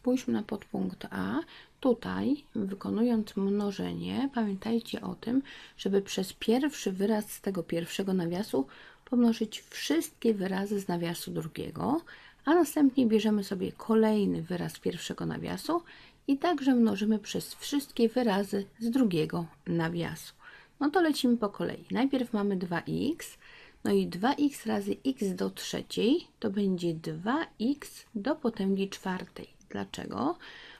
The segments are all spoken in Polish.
Spójrzmy na podpunkt A. Tutaj, wykonując mnożenie, pamiętajcie o tym, żeby przez pierwszy wyraz z tego pierwszego nawiasu pomnożyć wszystkie wyrazy z nawiasu drugiego, a następnie bierzemy sobie kolejny wyraz pierwszego nawiasu i także mnożymy przez wszystkie wyrazy z drugiego nawiasu. No to lecimy po kolei. Najpierw mamy 2x, no i 2x razy x do trzeciej to będzie 2x do potęgi czwartej. Dlaczego?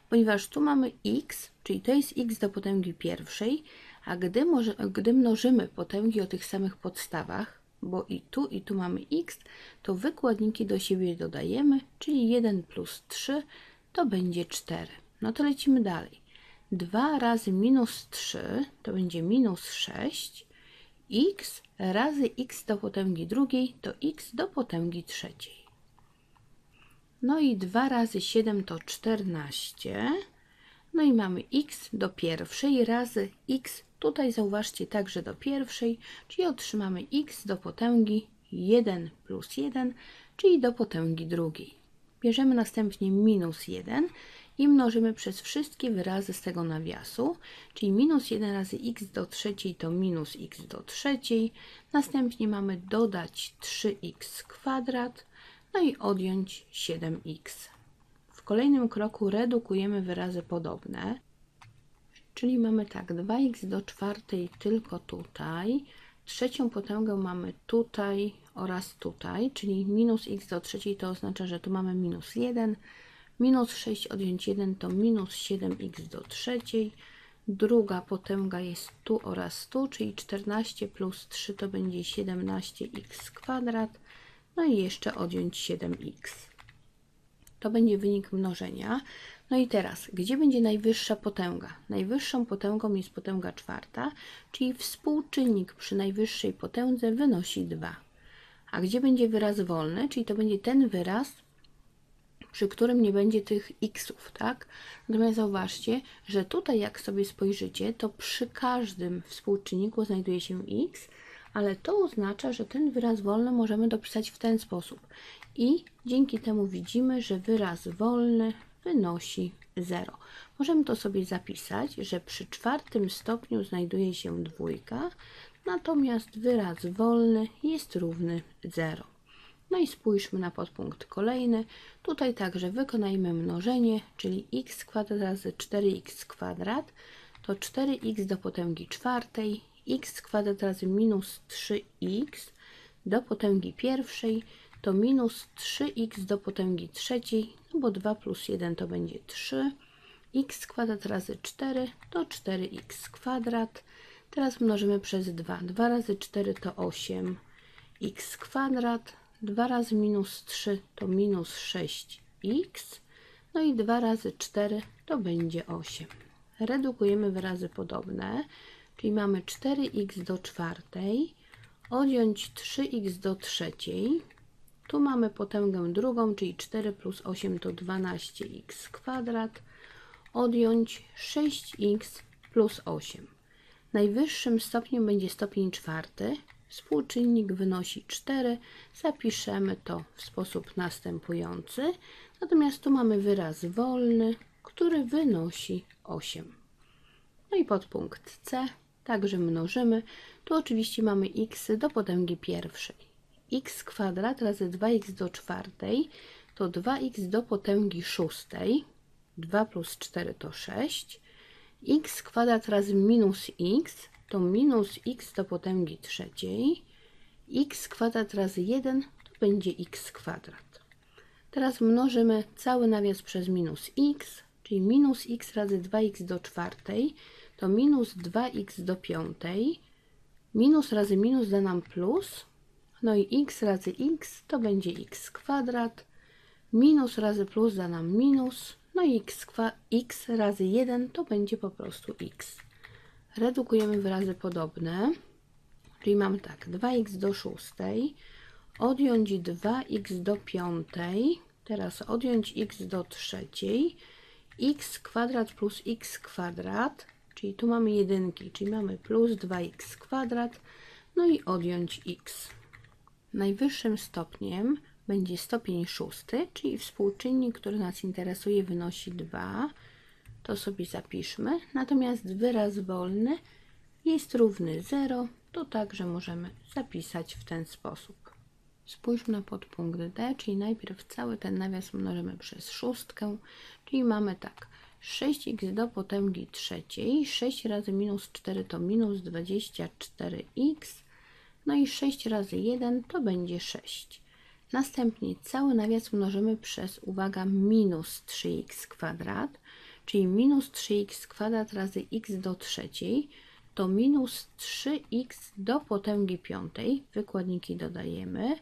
Ponieważ tu mamy x, czyli to jest x do potęgi pierwszej, a gdy, może, gdy mnożymy potęgi o tych samych podstawach, bo i tu, i tu mamy x, to wykładniki do siebie dodajemy, czyli 1 plus 3 to będzie 4. No to lecimy dalej. 2 razy minus 3 to będzie minus 6. x razy x do potęgi drugiej to x do potęgi trzeciej. No i 2 razy 7 to 14. No i mamy x do pierwszej razy x. Tutaj zauważcie także do pierwszej, czyli otrzymamy x do potęgi 1 plus 1, czyli do potęgi drugiej. Bierzemy następnie minus 1 i mnożymy przez wszystkie wyrazy z tego nawiasu, czyli minus 1 razy x do trzeciej to minus x do trzeciej. Następnie mamy dodać 3x kwadrat, no i odjąć 7x. W kolejnym kroku redukujemy wyrazy podobne, czyli mamy tak 2x do czwartej tylko tutaj, trzecią potęgę mamy tutaj oraz tutaj, czyli minus x do trzeciej to oznacza, że tu mamy minus 1, minus 6 odjąć 1 to minus 7x do trzeciej, druga potęga jest tu oraz tu, czyli 14 plus 3 to będzie 17x kwadrat, no i jeszcze odjąć 7x. To będzie wynik mnożenia. No i teraz, gdzie będzie najwyższa potęga? Najwyższą potęgą jest potęga czwarta, czyli współczynnik przy najwyższej potędze wynosi 2. A gdzie będzie wyraz wolny? Czyli to będzie ten wyraz, przy którym nie będzie tych xów, tak? Natomiast zauważcie, że tutaj jak sobie spojrzycie, to przy każdym współczynniku znajduje się x, ale to oznacza, że ten wyraz wolny możemy dopisać w ten sposób. I dzięki temu widzimy, że wyraz wolny wynosi 0. Możemy to sobie zapisać, że przy czwartym stopniu znajduje się dwójka, natomiast wyraz wolny jest równy 0. No i spójrzmy na podpunkt kolejny. Tutaj także wykonajmy mnożenie, czyli x kwadrat razy 4x kwadrat to 4x do potęgi czwartej, x kwadrat razy minus 3x do potęgi pierwszej to minus 3x do potęgi trzeciej, no bo 2 plus 1 to będzie 3. x kwadrat razy 4 to 4x kwadrat. Teraz mnożymy przez 2. 2 razy 4 to 8 x kwadrat. 2 razy minus 3 to minus 6x. No i 2 razy 4 to będzie 8. Redukujemy wyrazy podobne, czyli mamy 4x do czwartej, odjąć 3x do trzeciej. Tu mamy potęgę drugą, czyli 4 plus 8 to 12x kwadrat, odjąć 6x plus 8. Najwyższym stopniem będzie stopień czwarty, Współczynnik wynosi 4. Zapiszemy to w sposób następujący. Natomiast tu mamy wyraz wolny, który wynosi 8. No i podpunkt C także mnożymy. Tu oczywiście mamy x do potęgi pierwszej. x kwadrat razy 2x do czwartej to 2x do potęgi szóstej. 2 plus 4 to 6. x kwadrat razy minus x to minus x do potęgi trzeciej, x kwadrat razy 1 to będzie x kwadrat. Teraz mnożymy cały nawias przez minus x, czyli minus x razy 2x do czwartej to minus 2x do piątej, minus razy minus da nam plus, no i x razy x to będzie x kwadrat, minus razy plus da nam minus, no i x, x razy 1 to będzie po prostu x. Redukujemy wyrazy podobne, czyli mamy tak, 2x do 6, odjąć 2x do 5, teraz odjąć x do 3, x kwadrat plus x kwadrat, czyli tu mamy jedynki, czyli mamy plus 2x kwadrat, no i odjąć x. Najwyższym stopniem będzie stopień szósty, czyli współczynnik, który nas interesuje, wynosi 2. To sobie zapiszmy. Natomiast wyraz wolny jest równy 0, to także możemy zapisać w ten sposób. Spójrzmy na podpunkt D, czyli najpierw cały ten nawias mnożymy przez szóstkę, czyli mamy tak, 6x do potęgi trzeciej, 6 razy minus 4 to minus 24x, no i 6 razy 1 to będzie 6. Następnie cały nawias mnożymy przez, uwaga, minus 3x kwadrat, czyli minus 3x kwadrat razy x do trzeciej, to minus 3x do potęgi piątej, wykładniki dodajemy,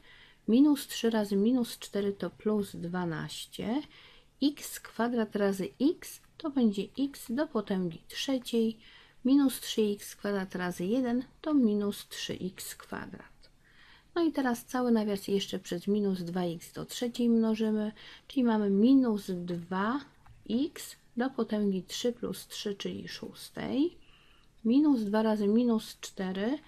minus 3 razy minus 4 to plus 12, x kwadrat razy x to będzie x do potęgi trzeciej, minus 3x kwadrat razy 1 to minus 3x kwadrat. No i teraz cały nawias jeszcze przez minus 2x do trzeciej mnożymy, czyli mamy minus 2x do potęgi 3 plus 3, czyli szóstej minus 2 razy minus 4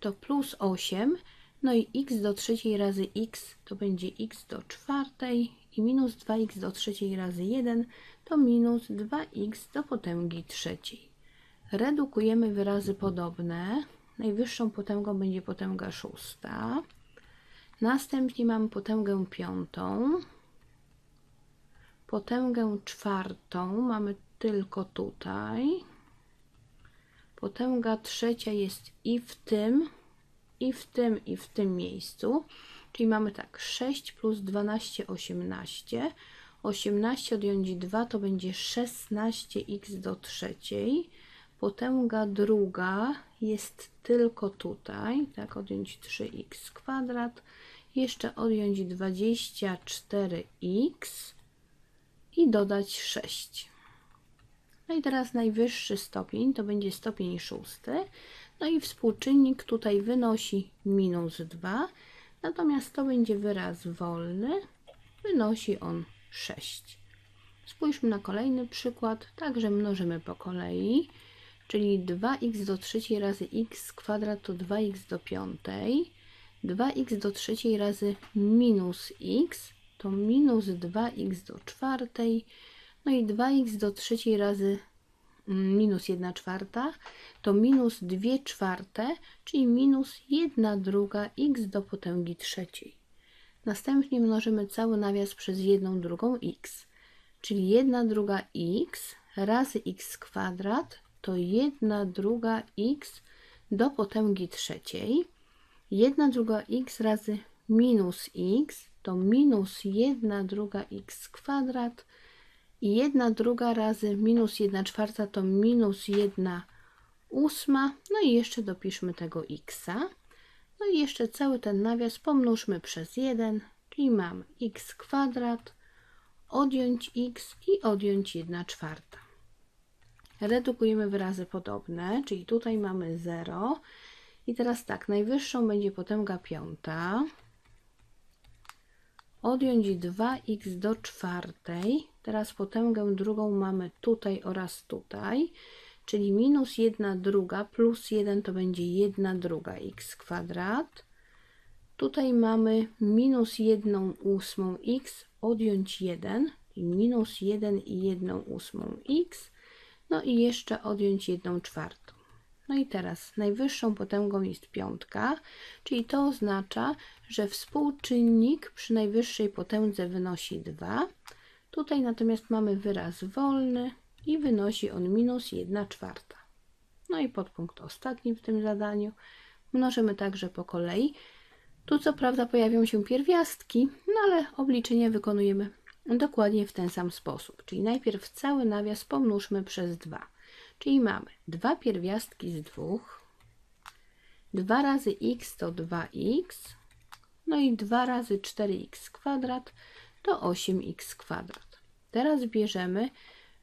to plus 8, no i x do trzeciej razy x to będzie x do czwartej i minus 2x do trzeciej razy 1 to minus 2x do potęgi trzeciej. Redukujemy wyrazy podobne. Najwyższą potęgą będzie potęga szósta. Następnie mamy potęgę piątą. Potęgę czwartą mamy tylko tutaj. Potęga trzecia jest i w tym, i w tym, i w tym miejscu. Czyli mamy tak 6 plus 12, 18. 18 odjąć 2 to będzie 16x do trzeciej. Potęga druga jest tylko tutaj, tak, odjąć 3x kwadrat. Jeszcze odjąć 24x i dodać 6. No i teraz najwyższy stopień to będzie stopień szósty. No i współczynnik tutaj wynosi minus 2, natomiast to będzie wyraz wolny, wynosi on 6. Spójrzmy na kolejny przykład, także mnożymy po kolei, czyli 2x do trzeciej razy x kwadrat to 2x do piątej, 2x do trzeciej razy minus x to minus 2x do czwartej, no i 2x do trzeciej razy minus 1 czwarta to minus 2 czwarte, czyli minus 1 druga x do potęgi trzeciej. Następnie mnożymy cały nawias przez 1 drugą x, czyli 1 druga x razy x kwadrat to 1 druga x do potęgi trzeciej. 1 druga x razy minus x to minus 1 druga x kwadrat i 1 druga razy minus 1 czwarta to minus 1 ósma. No i jeszcze dopiszmy tego x. No i jeszcze cały ten nawias pomnóżmy przez 1, czyli mamy x kwadrat, odjąć x i odjąć 1 czwarta. Redukujemy wyrazy podobne, czyli tutaj mamy 0. I teraz tak, najwyższą będzie potęga piąta. Odjąć 2x do czwartej Teraz potęgę drugą mamy tutaj oraz tutaj, czyli minus 1 druga plus 1 to będzie 1 druga x kwadrat. Tutaj mamy minus 1 ósmą x odjąć 1, czyli minus 1 i 1 ósmą x, no i jeszcze odjąć 1 czwartą. No i teraz najwyższą potęgą jest piątka, czyli to oznacza, że współczynnik przy najwyższej potędze wynosi 2, Tutaj natomiast mamy wyraz wolny i wynosi on minus 1 czwarta. No i podpunkt ostatni w tym zadaniu. Mnożymy także po kolei. Tu co prawda pojawią się pierwiastki, no ale obliczenie wykonujemy dokładnie w ten sam sposób. Czyli najpierw cały nawias pomnóżmy przez 2. Czyli mamy dwa pierwiastki z dwóch. 2 razy x to 2x. No i 2 razy 4x kwadrat to 8x kwadrat. Teraz bierzemy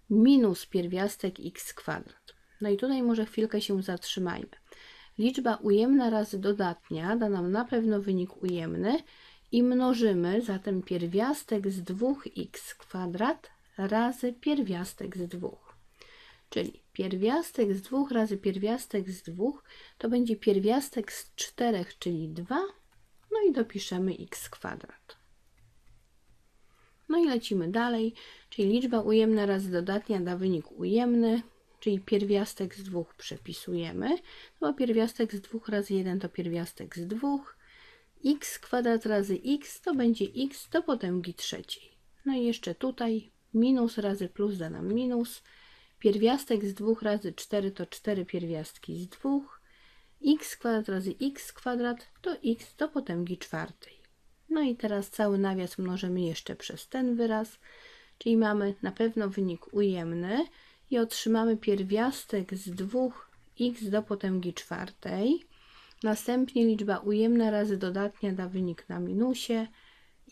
minus pierwiastek x kwadrat. No i tutaj może chwilkę się zatrzymajmy. Liczba ujemna razy dodatnia da nam na pewno wynik ujemny i mnożymy zatem pierwiastek z 2x kwadrat razy pierwiastek z 2. Czyli pierwiastek z 2 razy pierwiastek z 2 to będzie pierwiastek z 4, czyli 2, no i dopiszemy x kwadrat. No i lecimy dalej, czyli liczba ujemna razy dodatnia da wynik ujemny, czyli pierwiastek z dwóch przepisujemy. No bo pierwiastek z dwóch razy 1 to pierwiastek z dwóch. x kwadrat razy x to będzie x do potęgi trzeciej. No i jeszcze tutaj minus razy plus da nam minus. Pierwiastek z dwóch razy 4 to 4 pierwiastki z dwóch. x kwadrat razy x kwadrat to x do potęgi czwartej. No i teraz cały nawias mnożymy jeszcze przez ten wyraz, czyli mamy na pewno wynik ujemny i otrzymamy pierwiastek z dwóch x do potęgi czwartej. Następnie liczba ujemna razy dodatnia da wynik na minusie.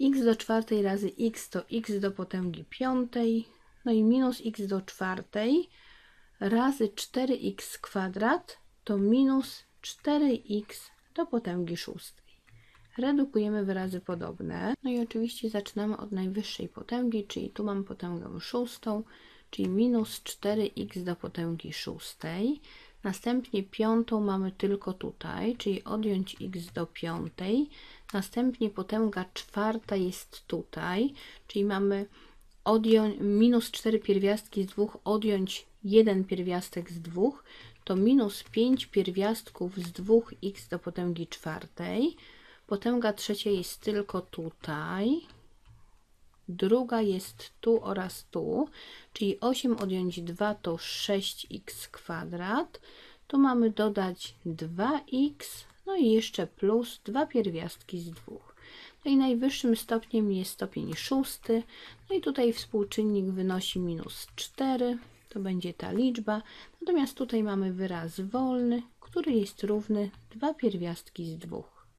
x do czwartej razy x to x do potęgi piątej. No i minus x do czwartej razy 4x kwadrat to minus 4x do potęgi szóstej. Redukujemy wyrazy podobne. No i oczywiście zaczynamy od najwyższej potęgi, czyli tu mam potęgę szóstą, czyli minus 4x do potęgi szóstej. Następnie piątą mamy tylko tutaj, czyli odjąć x do piątej. Następnie potęga czwarta jest tutaj, czyli mamy odjąć minus 4 pierwiastki z dwóch, odjąć jeden pierwiastek z dwóch, to minus 5 pierwiastków z dwóch x do potęgi czwartej. Potęga trzecia jest tylko tutaj. Druga jest tu oraz tu, czyli 8 odjąć 2 to 6x kwadrat. Tu mamy dodać 2x, no i jeszcze plus dwa pierwiastki z dwóch. No i najwyższym stopniem jest stopień szósty. No i tutaj współczynnik wynosi minus 4. To będzie ta liczba. Natomiast tutaj mamy wyraz wolny, który jest równy dwa pierwiastki z dwóch.